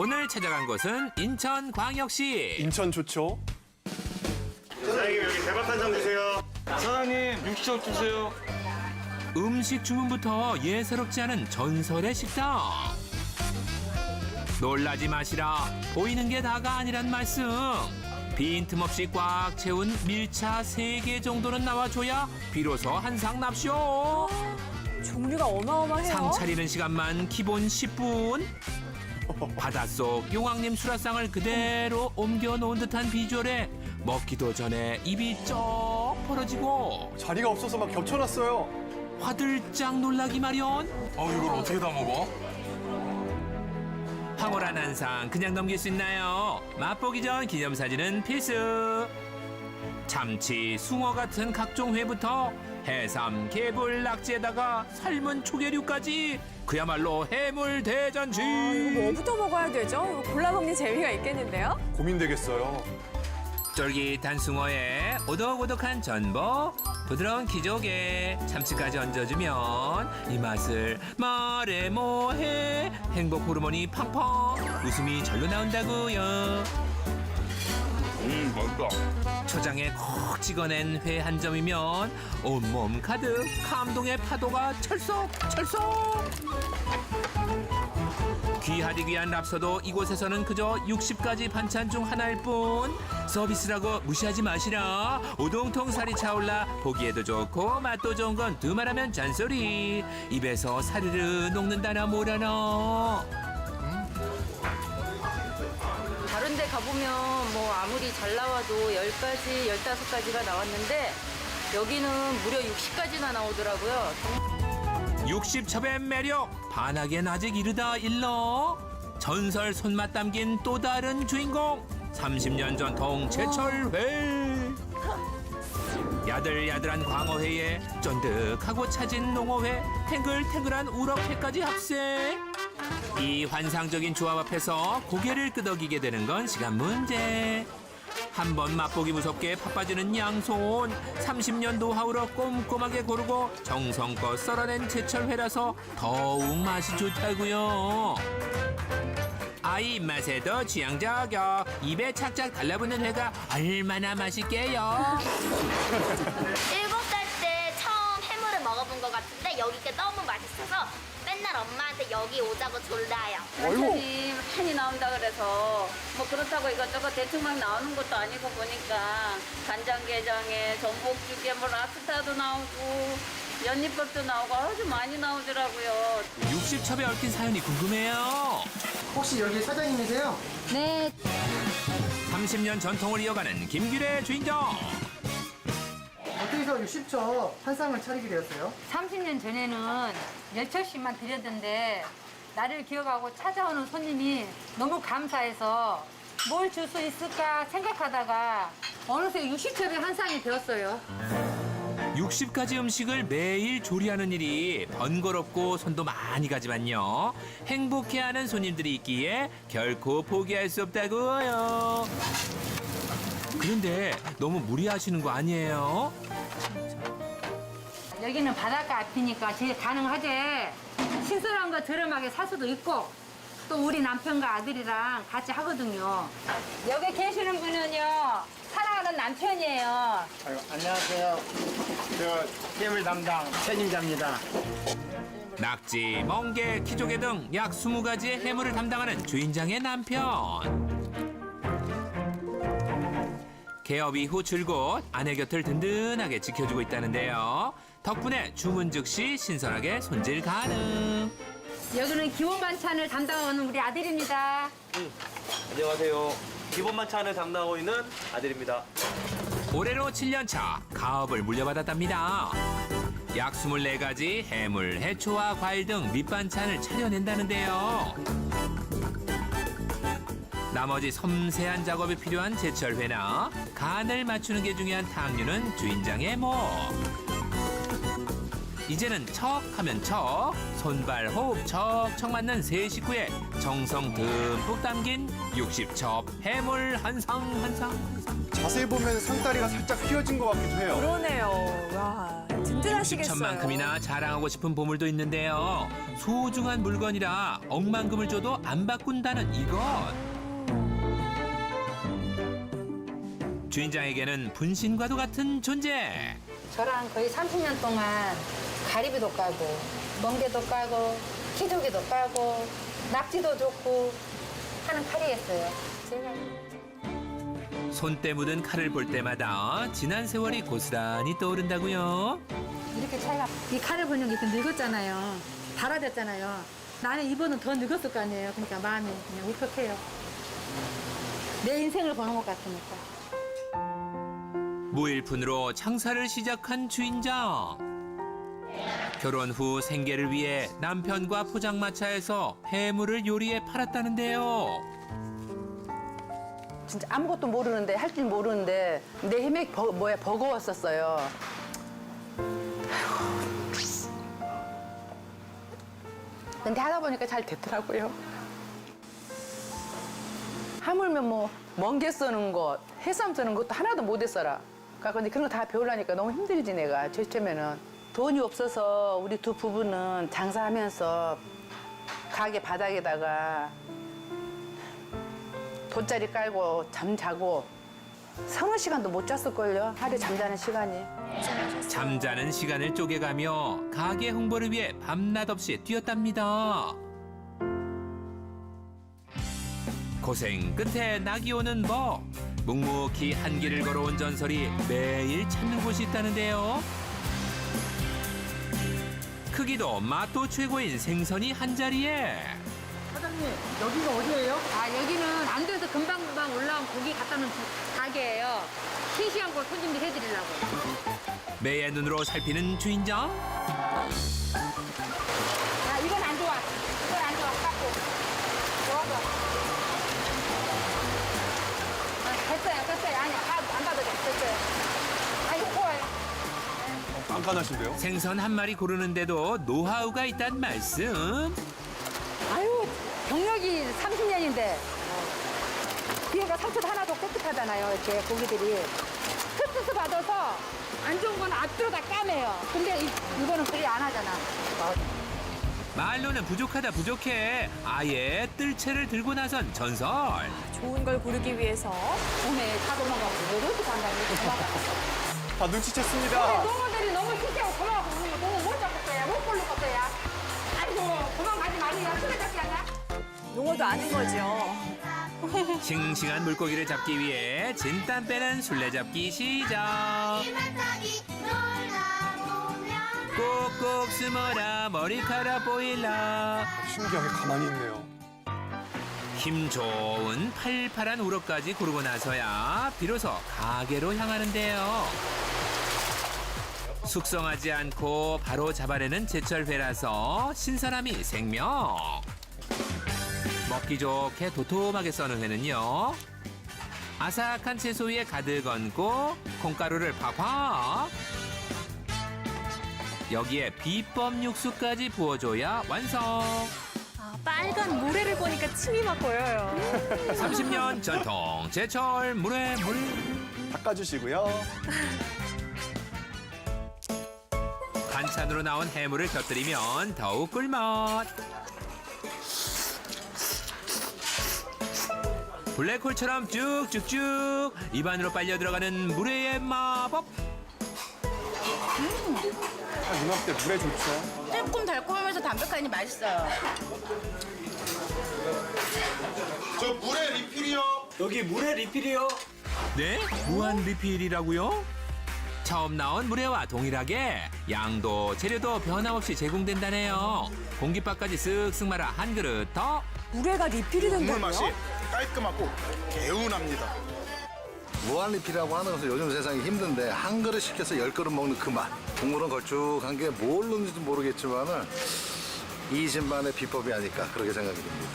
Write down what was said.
오늘 찾아간 곳은 인천광역시. 인천 좋죠? 사장님 여기 대박 한 장 주세요. 사장님 육시적 주세요. 음식 주문부터 예사롭지 않은 전설의 식당. 놀라지 마시라. 보이는 게 다가 아니란 말씀. 빈틈없이 꽉 채운 밀차 세 개 정도는 나와줘야 비로소 한상 납쇼. 종류가 어마어마해요. 상 차리는 시간만 기본 10분. 바닷속 용왕님 수라상을 그대로 옮겨 놓은 듯한 비주얼에 먹기도 전에 입이 쩍 벌어지고 자리가 없어서 막 겹쳐놨어요. 화들짝 놀라기 마련. 어 이걸 어떻게 다 먹어? 황홀한 한상 그냥 넘길 수 있나요? 맛보기 전 기념사진은 필수. 참치, 숭어 같은 각종 회부터 해삼, 개불, 낙지에다가 삶은 초계류까지 그야말로 해물 대잔치. 아, 이거 뭐부터 먹어야 되죠? 이거 골라 먹는 재미가 있겠는데요? 고민되겠어요. 쫄깃한 숭어에 오독오독한 전복, 부드러운 기조개, 참치까지 얹어주면 이 맛을 말해 뭐해 행복 호르몬이 팡팡 웃음이 절로 나온다고요. 음 맛있다. 초장에 콕 찍어낸 회 한 점이면 온몸 가득 감동의 파도가 철썩 철썩. 귀하디 귀한 랍서도 이곳에서는 그저 60가지 반찬 중 하나일 뿐. 서비스라고 무시하지 마시라. 오동통 살이 차올라 보기에도 좋고 맛도 좋은 건 두말하면 잔소리. 입에서 사르르 녹는다나 뭐라나 데 가보면 뭐 아무리 잘 나와도 10가지, 15가지가 나왔는데 여기는 무려 60가지나 나오더라고요. 60첩의 매력 반하기엔 아직 이르다 일러. 전설 손맛 담긴 또 다른 주인공 30년 전통 제철회. 야들야들한 광어회에 쫀득하고 차진 농어회 탱글탱글한 우럭회까지 합세 이 환상적인 조합 앞에서 고개를 끄덕이게 되는 건 시간 문제. 한 번 맛보기 무섭게 바빠지는 양손. 30년 노하우로 꼼꼼하게 고르고 정성껏 썰어낸 제철회라서 더욱 맛이 좋다고요. 아이 입맛에도 취향 저격 입에 착착 달라붙는 회가 얼마나 맛있게요 같은데 여기가 너무 맛있어서 맨날 엄마한테 여기 오자고 졸라요. 반찬이 많이 나온다 그래서 뭐 그렇다고 이것저것 대충 막 나오는 것도 아니고 보니까 간장게장에 전복죽에 뭐 랍스타도 나오고 연잎밥도 나오고 아주 많이 나오더라고요. 60첩에 얽힌 사연이 궁금해요 혹시 여기 사장님이세요? 네, 30년 전통을 이어가는 김규래 주인장 해서 60초 한 쌍을 차리게 되었어요? 30년 전에는 열처씩만 드렸던데 나를 기억하고 찾아오는 손님이 너무 감사해서 뭘 줄 수 있을까 생각하다가 어느새 60첩에 한 쌍이 되었어요. 60가지 음식을 매일 조리하는 일이 번거롭고 손도 많이 가지만요. 행복해하는 손님들이 있기에 결코 포기할 수 없다고요. 그런데 너무 무리하시는 거 아니에요? 여기는 바닷가 앞이니까 제일 가능하지. 신선한 거 저렴하게 살 수도 있고 또 우리 남편과 아들이랑 같이 하거든요. 여기 계시는 분은요 사랑하는 남편이에요. 아유, 안녕하세요. 제가 게임을 담당 책임자입니다. 낙지, 멍게, 키조개 등 약 20가지의 해물을 담당하는 주인장의 남편. 개업 이후 줄곧 아내 곁을 든든하게 지켜주고 있다는데요. 덕분에 주문 즉시 신선하게 손질 가능. 여기는 기본 반찬을 담당하는 우리 아들입니다. 안녕하세요. 기본 반찬을 담당하고 있는 아들입니다. 올해로 7년차 가업을 물려받았답니다. 약 24가지 해물, 해초와 과일 등 밑반찬을 차려낸다는데요. 나머지 섬세한 작업이 필요한 제철 회나 간을 맞추는 게 중요한 탕류는 주인장의 목. 이제는 척 하면 척, 손발 호흡 척척 맞는 세 식구의 정성 듬뿍 담긴 60첩 해물 한상 한상. 자세히 보면 상다리가 살짝 휘어진 것 같기도 해요. 그러네요. 와, 든든하시겠어요. 천만큼이나 자랑하고 싶은 보물도 있는데요. 소중한 물건이라 억만금을 줘도 안 바꾼다는 이것. 주인장에게는 분신과도 같은 존재. 저랑 거의 30년 동안 가리비도 까고 멍게도 까고 키조개도 까고 낙지도 좋고 하는 칼이었어요. 제가 손때 묻은 칼을 볼 때마다 지난 세월이 고스란히 떠오른다고요. 이렇게 차이가 이 칼을 보는 게 좀 늙었잖아요. 달아졌잖아요. 나는 이번은 더 늙었을 거 아니에요. 그러니까 마음이 그냥 울컥해요. 내 인생을 보는 것 같으니까. 무일푼으로 장사를 시작한 주인장. 결혼 후 생계를 위해 남편과 포장마차에서 해물을 요리해 팔았다는데요. 진짜 아무것도 모르는데 할 줄 모르는데 내 힘이 버, 뭐야 버거웠었어요. 근데 하다 보니까 잘 됐더라고요. 하물며 뭐 멍게 써는 것, 해삼 써는 것도 하나도 못 했어라. 그러니까 근데 그런 거 다 배우려니까 너무 힘들지 내가 처음에는 돈이 없어서 우리 두 부부는 장사하면서 가게 바닥에다가 돗자리 깔고 잠 자고 서너 시간도 못 잤을걸요. 하루에 잠자는 시간이. 잠자는 시간을 쪼개가며 가게 홍보를 위해 밤낮 없이 뛰었답니다. 고생 끝에 낙이 오는 법. 묵묵히 한 길을 걸어온 전설이 매일 찾는 곳이 있다는데요. 크기도 맛도 최고인 생선이 한 자리에 사장님, 여기가 어디예요? 아 여기는 안도에서 금방금방 올라온 고기 갖다 놓은 주- 가게예요. 싱싱한 걸 손님들 해드리려고. 매의 눈으로 살피는 주인장. 깐깐하신데요? 생선 한 마리 고르는데도 노하우가 있단 말씀. 아유 경력이 30년인데 뒤에가 상추도 하나도 깨끗하잖아요. 이렇게 고기들이 스트레스 받아서 안 좋은 건 앞뒤로 다 까매요. 근데 이, 이거는 그리 안 하잖아. 말로는 부족하다 부족해. 아예 뜰채를 들고 나선 전설. 좋은 걸 고르기 위해서 몸에 다 도망가고 왜 이렇게 간다니 도망가. 다 눈치챘습니다. 농어들이 너무 그러는 거 너무 못 잡겠어요. 못 걸렸겠어요. 아이고 도망가지 말이야. 술래 잡기 하냐? 용어도 아는 거죠. 싱싱한 물고기를 잡기 위해 진땀 빼는 술래잡기 시작. 꼭꼭 숨어라 머리카락 보일라. 신기하게 가만히 있네요. 힘 좋은 팔팔한 우럭까지 고르고 나서야 비로소 가게로 향하는데요. 숙성하지 않고 바로 잡아내는 제철회라서 신선함이 생명. 먹기 좋게 도톰하게 써는 회는요. 아삭한 채소 위에 가득 얹고 콩가루를 팍팍. 여기에 비법 육수까지 부어줘야 완성. 아, 빨간 모래를 보니까 침이 막 고여요. 30년 전통 제철 물회 물. 닦아주시고요. 반찬으로 나온 해물을 곁들이면 더욱 꿀맛. 블랙홀처럼 쭉쭉쭉 입안으로 빨려 들어가는 물회의 마법. 아, 이맘때 물에 좋죠. 담백하니 맛있어요. 저 물에 리필이요. 여기 물에 리필이요. 네? 무한 리필이라고요? 처음 나온 물회와 동일하게 양도 재료도 변함없이 제공된다네요. 공깃밥까지 쓱쓱 말아 한 그릇 더. 물회가 리필이 국물 된다고요? 맛이 깔끔하고 개운합니다. 무한리필이라고 하는 것은 요즘 세상이 힘든데 한 그릇 시켜서 열 그릇 먹는 그 맛. 국물은 걸쭉한 게 뭘 넣는지도 모르겠지만은 이 집만의 비법이 아닐까 그렇게 생각이 듭니다.